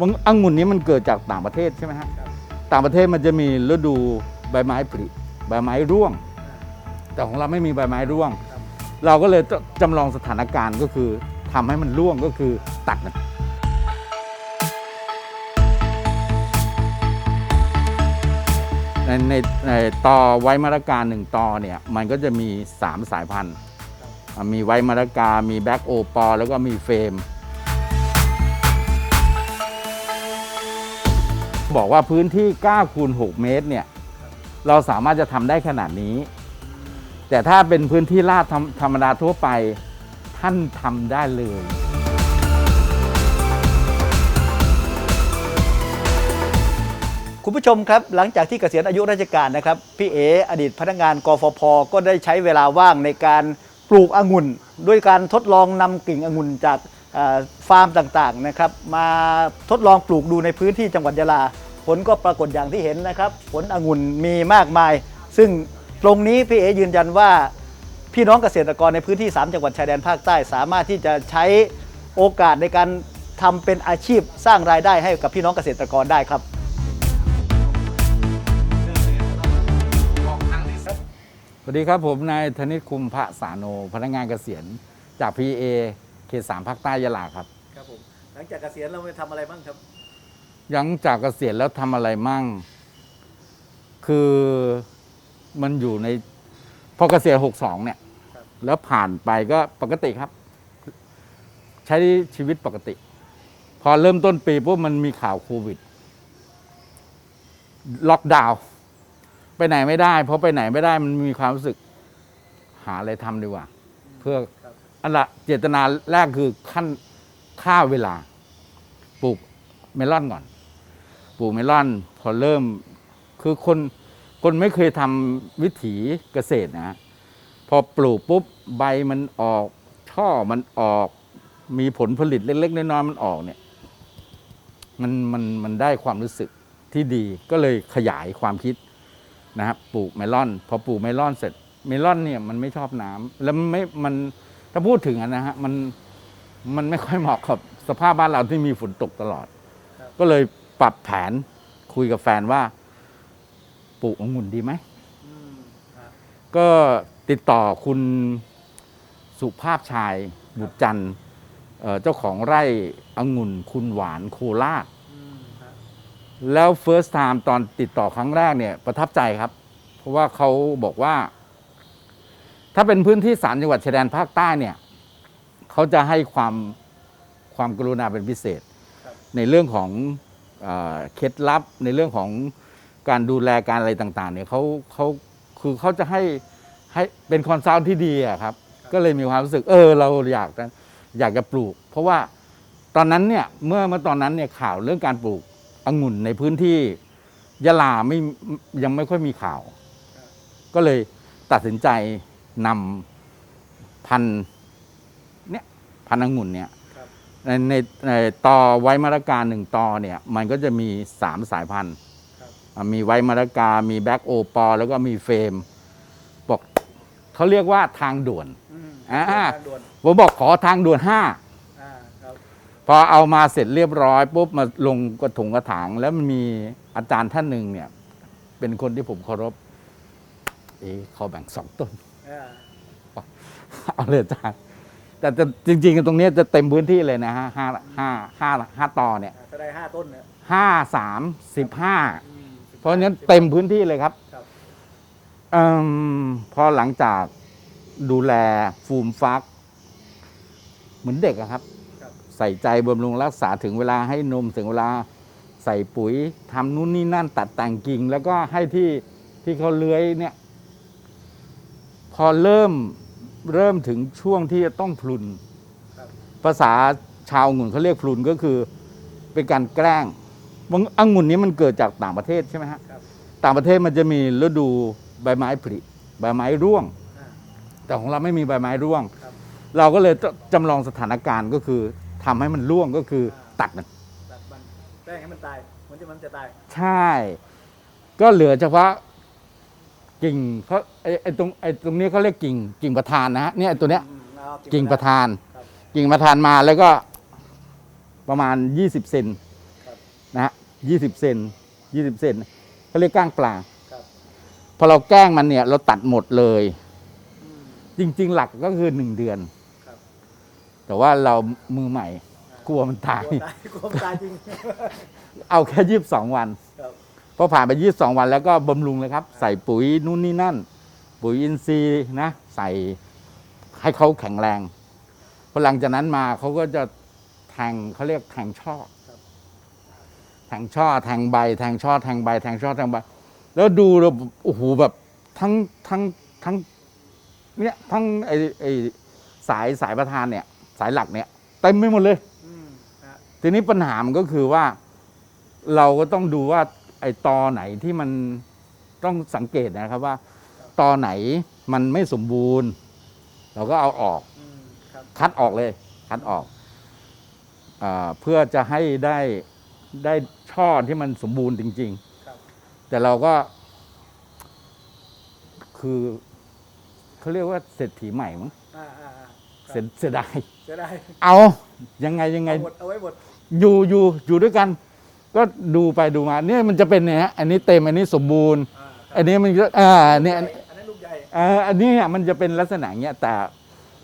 บางองุ่นนี้มันเกิดจากต่างประเทศใช่ไหมฮะครับต่างประเทศมันจะมีฤดูใบไม้ผลิใบไม้ร่วง แต่ของเราไม่มีใบไม้ร่วงครับเราก็เลยจำลองสถานการณ์ก็คือทำให้มันร่วงก็คือตัดมันในในในตอไว้มะละกาหนึ่งตอเนี่ยมันก็จะมี 3 สายพันธุ์อะมีไว้มะละกา มีแบ็กโอปอแล้วก็มีเฟรม บอกว่าพื้นที่9คูณ6เมตรเนี่ยเราสามารถจะทำได้ขนาดนี้ แต่ถ้าเป็นพื้นที่ลาดธรรมดาทั่วไปท่านทำได้เลยคุณผู้ชมครับ หลังจากที่เกษียณอายุราชการนะครับ พี่เออดีตพนักงานกฟผก็ได้ใช้เวลาว่างในการปลูกองุ่น ด้วยการทดลองนำกิ่งองุ่นจากฟาร์มต่างๆนะครับ มาทดลองปลูกดูในพื้นที่จังหวัดยะลา ผลก็ปรากฏอย่างที่เห็นนะครับ ผลองุ่นมีมากมาย ซึ่งตรงนี้พี่เอยืนยันว่า พี่น้องเกษตรกรในพื้นที่ 3 จังหวัดชายแดนภาคใต้สามารถที่จะใช้โอกาสในการทำเป็นอาชีพสร้างรายได้ให้กับพี่น้องเกษตรกรได้ครับ สวัสดีครับผมนายธนิตคุมพระสาโน พนักงานเกษียณจาก PA เขตสามภาคใต้ยะลาครับ ครับผม หลังจากเกษียณเราไปทำอะไรบ้างครับ หลังจากเกษียณแล้วทำอะไรมั่ง คือมันอยู่ใน พอเกษียณ62เนี่ย แล้วผ่านไปก็ปกติครับ ใช้ชีวิตปกติ พอเริ่มต้นปีปุ๊บมันมีข่าวโควิด ล็อกดาวน์ไปไหนไม่ได้ เพราะไปไหนไม่ได้มันมีความรู้สึก หาอะไรทำดีกว่า เพื่ออันละเจตนาแรกคือขั้นค่าเวลาปลูกเมลอนก่อน ปลูกเมลอนพอเริ่มคือคนคนไม่เคยทำวิถีเกษตรนะพอปลูกปุ๊บใบมันออกช่อมันออกมีผลผลิตเล็กๆน้อยๆมันออกเนี่ยมันมันมันได้ความรู้สึกที่ดีก็เลยขยายความคิดนะครับปลูกเมลอน พอปลูกเมลอนเสร็จเมลอนเนี่ยมันไม่ชอบน้ำแล้วมันไม่มันถ้าพูดถึงอะนะฮะมันมันไม่ค่อยเหมาะกับสภาพบ้านเราที่มีฝนตกตลอดครับก็เลย ปรับแผนคุยกับแฟนว่าปลูกองุ่นดีไหม ก็ติดต่อคุณสุภาพชายบุตรจันทร์เอ่อเจ้าของไร่องุ่นคุณหวานโคราช แล้ว first time ตอนติดต่อครั้งแรกเนี่ยประทับใจครับ เพราะว่าเขาบอกว่า ถ้าเป็นพื้นที่สามจังหวัดชายแดนภาคใต้เนี่ยเขาจะให้ความความกรุณาเป็นพิเศษครับในเรื่องของ เคล็ดลับในเรื่องของการดูแลการอะไรต่าง ๆ เนี่ยเขาเขาคือเขาจะให้ให้เป็นคอนซัลท์ที่ดีอะครับ ก็เลยมีความรู้สึกเออเราอยากจะอยากจะปลูก เพราะว่าตอนนั้นเนี่ยเมื่อเมื่อตอนนั้นเนี่ยข่าวเรื่องการปลูกองุ่นในพื้นที่ยะลาไม่ยังไม่ค่อยมีข่าว ก็เลยตัดสินใจนำพันเนี่ยพันองุ่นเนี่ย ในในในตอไว้มะละกาหนึ่งตอเนี่ยมันก็จะมีสามสายพันธุ์ครับอะมีไว้มะละกามีแบ็กโอปอแล้วก็มีเฟรมบอกเขาเรียกว่าทางด่วนอ่าทางด่วนผมบอกขอทางด่วนห้าอ่าครับพอเอามาเสร็จเรียบร้อยปุ๊บมาลงกระถงกระถางแล้วมันมีอาจารย์ท่านหนึ่งเนี่ย เป็นคนที่ผมเคารพเอ๊ะเขาแบ่งสองต้นอ่าเอาเลยอาจารย์ แต่จะจริงๆตรงเนี้ยจะเต็มพื้นที่เลยนะฮะห้าห้าห้าห้าต่อเนี่ยถ้าได้ห้าต้นเนี่ยห้าสามสิบห้าอืมเพราะฉะนั้นเต็มพื้นที่เลยครับครับเอมพอหลังจากดูแลฟูมฟัก เหมือนเด็กอะครับครับ ใส่ใจบำรุงรักษาถึงเวลาให้นมถึงเวลาใส่ปุ๋ยทำนู่นนี่นั่นตัดแต่งกิ่ง แล้วก็ให้ที่ที่เขาเลื้อยเนี่ย พอเริ่ม เริ่มถึงช่วงที่จะต้องพลุนครับภาษาชาวองุ่นเขาเรียกพลุนก็คือเป็นการแกล้งบางองุ่นนี้มันเกิดจากต่างประเทศใช่ไหมฮะครับต่างประเทศมันจะมีฤดูใบไม้ผลิใบไม้ร่วงอ่าแต่ของเราไม่มีใบไม้ร่วงครับเราก็เลยจำลองสถานการณ์ก็คือทำให้มันร่วงก็คือตัดมันตัดมันแป้งให้มันตายเหมันจะมันจะตาย ใช่ ก็เหลือเฉพาะ กิ่งเขาไอ้ไอ้ตรงไอ้ตรงนี้เขาเรียกกิ่งกิ่งประธานนะฮะเนี่ยไอ้ตัวเนี้ยอืมเอากิ่งประธานครับกิ่งประธานมาแล้วก็ประมาณ20เซนครับนะฮะยี่สิบเซนยี่สิบเซนเขาเรียกก้างปลาครับพอเราแกล้งมันเนี่ย เราตัดหมดเลยอืมจริง ๆ หลักก็คือหนึ่งเดือนครับแต่ว่าเรามือใหม่กลัวมันตายกลัวตายกลัวตายจริง เอาแค่ยี่สิบสองวันครับ พอผ่านไปยี่สิบสองวันแล้วก็บำรุงเลยครับ ใส่ปุ๋ยนู่นนี่นั่น ปุ๋ยอินทรีย์นะ ใส่ให้เขาแข็งแรงพอหลังจากนั้นมาเขาก็จะแทงเขาเรียกแทงช่อแทงช่อแทงใบ แทงช่อแทงใบแทงช่อแทงใบ แล้วดูเราโอ้โหแบบทั้งทั้งทั้งเนี่ยทั้งไอไอสายสายประธานเนี่ย สายหลักเนี่ยเต็มไปหมดเลยอืมฮะทีนี้ปัญหามันก็คือว่า เราก็ต้องดูว่าไอ้ตอไหนที่มันต้องสังเกตนะครับว่า ตอไหนมันไม่สมบูรณ์ เราก็เอาออกอืมครับคัดออกเลย คัดออกอาเพื่อจะให้ได้ได้ช่อที่มันสมบูรณ์จริงครับๆแต่เราก็ คือเขาเรียกว่าเศรษฐีใหม่มั้งอ่าอ่าอ่าเสียเสียดายจะได้เอายังไงยังไง เอาหมดเอาไว้หมดอยู่อยู่อยู่ด้วยกัน ก็ดูไปดูมาเนี่ยมันจะเป็นเนี่ยฮะอันนี้เต็มอันนี้สมบูรณ์อ่าครับอันนี้มันก็อ่าเนี่ยอันนั้นลูกใหญ่เอ่ออันนี้เนี่ยมันจะเป็นลักษณะเนี้ยแต่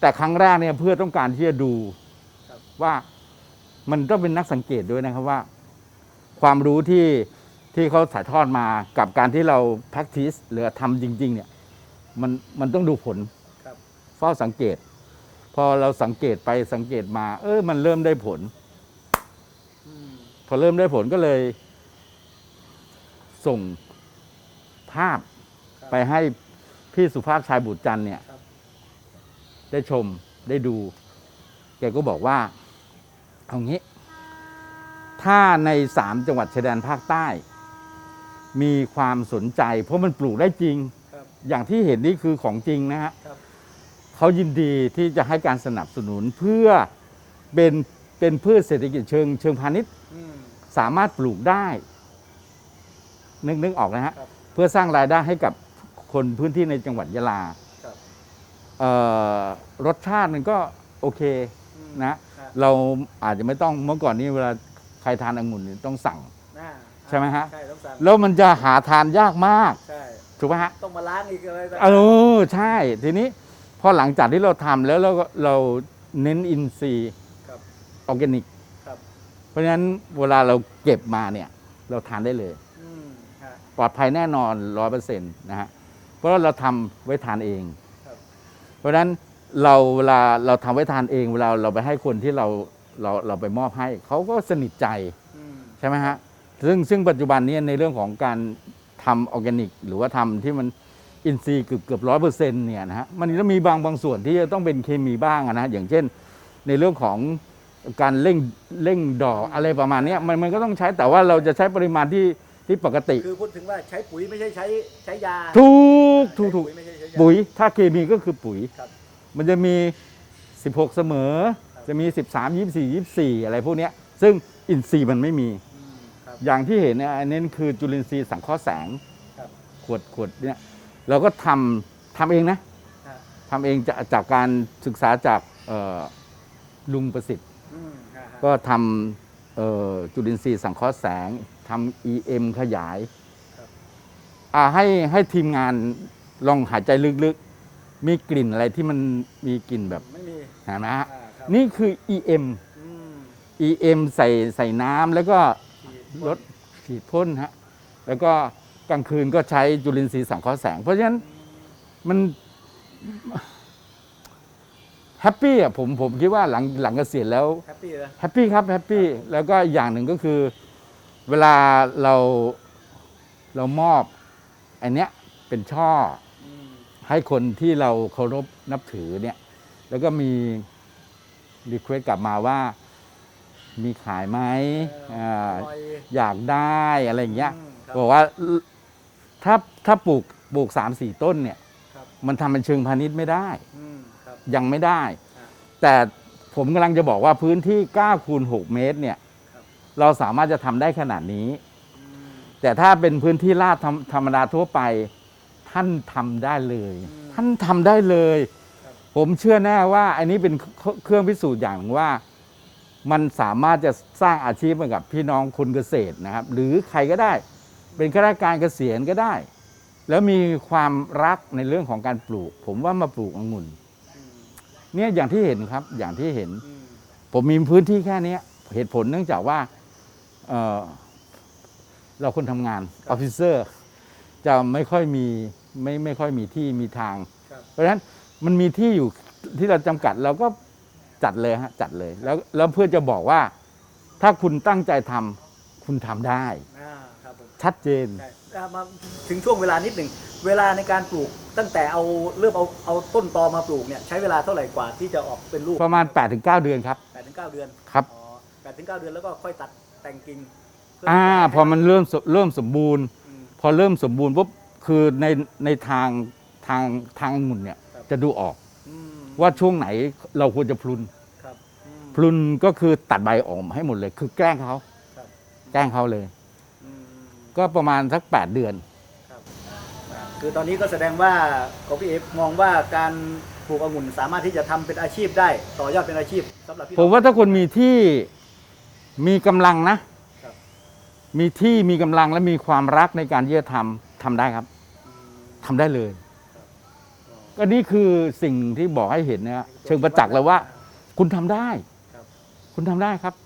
แต่ครั้งแรกเนี่ยเพื่อต้องการที่จะดูว่ามันต้องเป็นนักสังเกตด้วยนะครับว่า ความรู้ที่ที่เขาถ่ายทอดมากับการที่เรา practice หรือทำจริง ๆ เนี่ย มันมันต้องดูผลครับเฝ้าสังเกต พอเราสังเกตไปสังเกตมา เออมันเริ่มได้ผลอืม พอเริ่มได้ผลก็เลย ส่งภาพครับไปให้พี่สุภาพชายบุตรจันทร์เนี่ยครับได้ชมได้ดู แกก็บอกว่า เอางี้ ถ้าในสามจังหวัดชายแดนภาคใต้ มีความสนใจ เพราะมันปลูกได้จริงครับอย่างที่เห็นนี่คือของจริงนะฮะครับเขายินดีที่จะให้การสนับสนุนเพื่อเป็นเป็นพืชเศรษฐกิจเชิงเชิงพาณิชย์อืม สามารถปลูกได้ นึกนึกออกนะฮะ ครับเพื่อสร้างรายได้ให้กับคนพื้นที่ในจังหวัดยะลาครับ เอ่อรสชาติมันก็โอเคอืมนะ ฮะเราอาจจะไม่ต้องเมื่อก่อนนี้เวลาใครทานองุ่นเนี่ยต้องสั่งอ่าใช่ไหมฮะ ใช่ต้องสั่งแล้วมันจะหาทานยากมาก ใช่ถูกไหมฮะ ต้องมาล้างอีกอะไรต่างๆเออใช่ ทีนี้พอหลังจากที่เราทำแล้วเราก็เราเน้นอินทรีย์ครับ ออร์แกนิกค รับเพราะฉะนั้นเวลาเราเก็บมาเนี่ยเราทานได้เลย อืมฮะ ปลอดภัยแน่นอนร้อยเปอร์เซ็นต์นะฮะเพราะว่าเราทำไว้ทานเอง ครับ เพราะฉะนั้นเราเวลาเราทำไว้ทานเอง เวลาเราไปให้คนที่เราเราเราไปมอบให้เขาก็สนิทใจอืมใช่ไหมฮะซึ่งซึ่งปัจจุบันนี้ในเรื่องของการทำออร์แกนิก หรือว่าทำที่มันอินทรีย์เกือบเกือบร้อยเปอร์เซ็นต์เนี่ยนะฮะมันจะมีบางบางส่วนที่จะต้องเป็นเคมีบ้างอะนะอย่างเช่น ในเรื่องของ การเร่งเร่งดอกอะไรประมาณเนี้ยมันมันก็ต้องใช้แต่ว่าเราจะใช้ปริมาณที่ที่ปกติ คือพูดถึงว่าใช้ปุ๋ยไม่ใช่ใช้ใช้ยาถูกถูกถูกใช้ปุ๋ยไม่ใช่ใช้ยา ปุ๋ยถ้าเคมีก็คือปุ๋ย ครับมันจะมี 16 เสมอ ครับ จะมี 13 24 24 อะไรพวกเนี้ยซึ่งอินทรีย์มันไม่มี อืมครับ อย่างที่เห็นเนี่ยอันนี้คือจุลินทรีย์สังเคราะห์แสงครับ ขวดขวดเนี่ยเราก็ทำทำเองนะฮะทำเองจากจากการศึกษาจากเอ่อลุงประสิทธิ์อืมฮะฮะ ก็ทำเอ่อจุลินทรีย์สังเคราะห์แสงทำ EM ขยายครับอ่าให้ให้ทีมงานลองหายใจลึกๆ มีกลิ่นอะไรที่มันมีกลิ่นแบบไม่มีเห็นไหมฮะอ่าครับนี่คือ EM อืม EM ใส่ใส่น้ำแล้วก็ฉีดรถฉีดพ่นฮะแล้วก็กลางคืนก็ใช้จุลินทรีย์สังเคราะห์แสง เพราะฉะนั้นมัน แฮปปี้อะผมผมคิดว่าหลังหลังเกษียณแล้วแฮปปี้นะ แฮปปี้ครับแฮปปี้แล้วก็อย่างหนึ่งก็คือ เวลาเราเรามอบอันเนี้ยเป็นช่อ อืมให้คนที่เราเคารพนับถือเนี่ย แล้วก็มีรีเควสกลับมาว่า มีขายไหมเอออ่าร่อยอยากได้อะไรอย่างเงี้ยอืมครับ บอกว่าถ้าถ้าปลูกปลูกสามสี่ต้นเนี่ย ครับ มันทำเป็นเชิงพาณิชย์ไม่ได้ อืมครับ ยังไม่ได้อ่าแต่ผมกำลังจะบอกว่าพื้นที่9คูณ6เมตรเนี่ยครับเราสามารถจะทำได้ขนาดนี้อืมแต่ถ้าเป็นพื้นที่ลาดธรรมธรรมดาทั่วไป ท่านทำได้เลย ท่านทำได้เลย ผมเชื่อแน่ว่า อันนี้เป็นเคเครื่องพิสูจน์อย่างหนึ่งว่ามันสามารถจะสร้างอาชีพให้กับพี่น้องคนเกษตรนะครับ หรือใครก็ได้ เป็นข้าราชการเกษียณก็ได้ แล้วมีความรักในเรื่องของการปลูก ผมว่ามาปลูกองุ่น เนี่ยอย่างที่เห็นครับอย่างที่เห็น ผมมีพื้นที่แค่เนี้ยเหตุผลเนื่องจากว่าเอ่อเราคนทำงานออฟฟิเซอร์จะไม่ค่อยมีไม่ไม่ค่อยมีที่มีทางครับเพราะฉะนั้นมันมีที่อยู่ที่เราจำกัดเราก็จัดเลยฮะจัดเลยแล้วแล้วเพื่อจะบอกว่า ถ้าคุณตั้งใจทำคุณทำได้อ่าครับผมชัดเจนใช่อ่า มาถึงช่วงเวลานิดหนึ่งเวลาในการปลูกตั้งแต่เอาเริ่มเอาเอาต้นตอมาปลูกเนี่ยใช้เวลาเท่าไหร่กว่าที่จะออกเป็นลูกประมาณ 8-9 เดือนครับ8ปดถึงเเดือนครับ อ๋อแปดถึงเเดือนแล้วก็ค่อยตัดแต่งกิ่งเพื่อ่าพอมันเริ่มสเริ่มสมบูรณ์ อืม พอเริ่มสมบูรณ์ปุ๊บคือในในทางทางทางองุ่นเนี่ยครับ จะดูออกอืมว่าช่วงไหนเราควรจะพลุน ครับอืม พลุนก็คือตัดใบออกให้หมดเลย คือแกล้งเขาครับ แกล้งเขาเลยอืม ก็ประมาณสัก 8 เดือนครับอ่าคือตอนนี้ก็แสดงว่าของพี่เอฟมองว่าการปลูกองุ่นสามารถที่จะทำเป็นอาชีพได้ ต่อยอดเป็นอาชีพสำหรับพี่ผมว่าถ้าคนมีที่มีกำลังนะ ครับมีที่มีกำลังและมีความรักในการที่จะทำทำได้ครับอืมทำได้เลยอ๋อก็นี่คือสิ่งที่บอกให้เห็นนะฮะเชิงประจักษ์เลยว่า คุณทำได้ ครับ คุณทำได้ครับอืม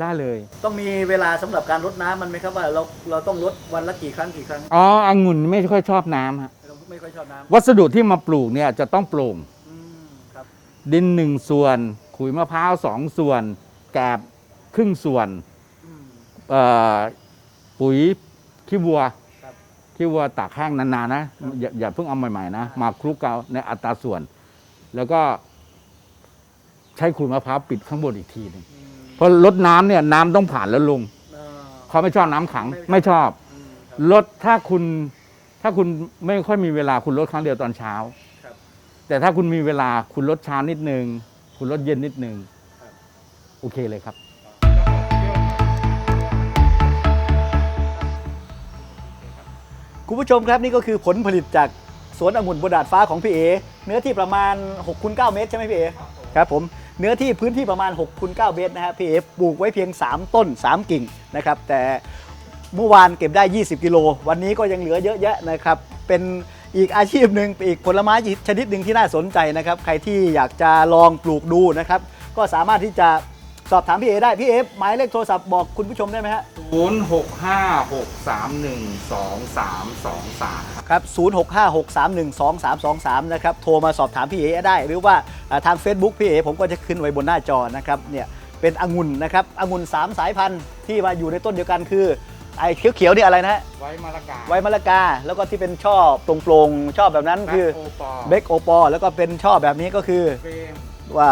ได้เลย ต้องมีเวลาสำหรับการรดน้ำมันไหมครับว่าเราเราต้องรดวันละกี่ครั้งกี่ครั้งอ๋อองุ่นไม่ค่อยชอบน้ำฮะเราไม่ค่อยชอบน้วัสดุที่มาปลูกเนี่ยจะต้องโปร่งำอืมครับดินหนึ่งส่วน ขุยมะพร้าวสองส่วน แกบครึ่งส่วนอืม เอ่อปุ๋ยขี้วัวครับขี้วัวตากแห้งนานๆนะอย่าอย่าเพิ่งเอาใหม่ๆนะ มาคลุกเกาในอัตราส่วน แล้วก็ใช้ขุยมะพร้าวปิดข้างบนอีกทีหนึง อืม เพราะลดน้ำเนี่ยน้ำต้องผ่านแล้วลงเอ่อเขาไม่ชอบน้ำขังไม่ไม่ชอบอืมครับลดถ้าคุณถ้าคุณไม่ค่อยมีเวลาคุณลดครั้งเดียวตอนเช้า ครับ แต่ถ้าคุณมีเวลาคุณลดเช้านิดนึง คุณลดเย็นนิดนึงครับ โอเคเลยครับ คุณผู้ชมครับนี่ก็คือผลผลิตจากสวนองุ่นบนดาดฟ้าของพี่เอเนื้อที่ประมาณ6คูณ9เมตรใช่ไหมพี่เอครับผม เนื้อที่พื้นที่ประมาณ6คูณ9เมตรนะฮะพี่เอปลูกไว้เพียง 3 ต้น 3 กิ่งนะครับแต่เมื่อวานเก็บได้ 20 กิโล วันนี้ก็ยังเหลือเยอะแยะนะครับเป็นอีกอาชีพหนึ่งอีกผลไม้ชนิดหนึ่งที่น่าสนใจนะครับ ใครที่อยากจะลองปลูกดูนะครับ ก็สามารถที่จะ สอบถามพี่เอได้ พี่เอหมายเลขโทรศัพท์บอกคุณผู้ชมได้ไหมฮะ0 6 5 6 3 1 2 3 2 3ครับ 0656312323 นะครับ โทรมาสอบถามพี่เอได้ หรือว่าอ่าทาง Facebook พี่เอผมก็จะขึ้นไว้บนหน้าจอนะครับ เนี่ย เป็นองุ่นนะครับองุ่น 3 สายพันธุ์ที่มาอยู่ในต้นเดียวกันคือ ไอ้เขียวๆนี่อะไรนะฮะ ไว้มาละกาไวมะละกา แล้วก็ที่เป็นช่อโปร่งๆ ช่อแบบนั้นคือ โอปอเบกโอปอ แล้วก็เป็นช่อแบบนี้ก็คือ เฟรม ว่า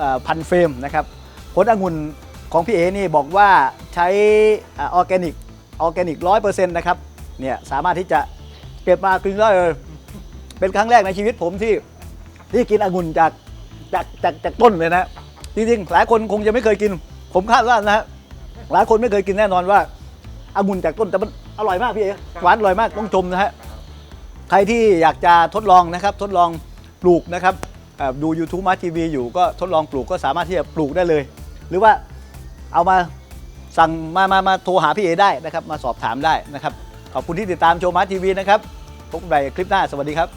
อ่าพันเฟรมนะครับ ผลองุ่นของพี่เอนี่บอกว่าใช้ออร์แกนิกออร์แกนิกร้อยเปอร์เซ็นต์นะครับเนี่ยสามารถที่จะเก็บมากินได้เลยเป็นครั้งแรกในชีวิตผมที่ที่กินองุ่นจากจากจากจากต้นเลยนะจริงๆหลายคนคงจะไม่เคยกิน ผมคาดว่านะฮะหลายคนไม่เคยกินแน่นอนว่าองุ่นจากต้นแต่มันอร่อยมากพี่เอหวานอร่อยมากต้องชมนะฮะใครที่อยากจะทดลองนะครับ ทดลองปลูกนะครับดู YouTube มาทีวีอยู่ก็ทดลองปลูกก็สามารถที่จะปลูกได้เลย รือว่าเอามาสั่งมามามาโทรหาพี่เอได้นะครับ มาสอบถามได้นะครับ ขอบคุณที่ติดตามโชว์มาทีวีนะครับพบกันใหม่คลิปหน้าสวัสดีครับ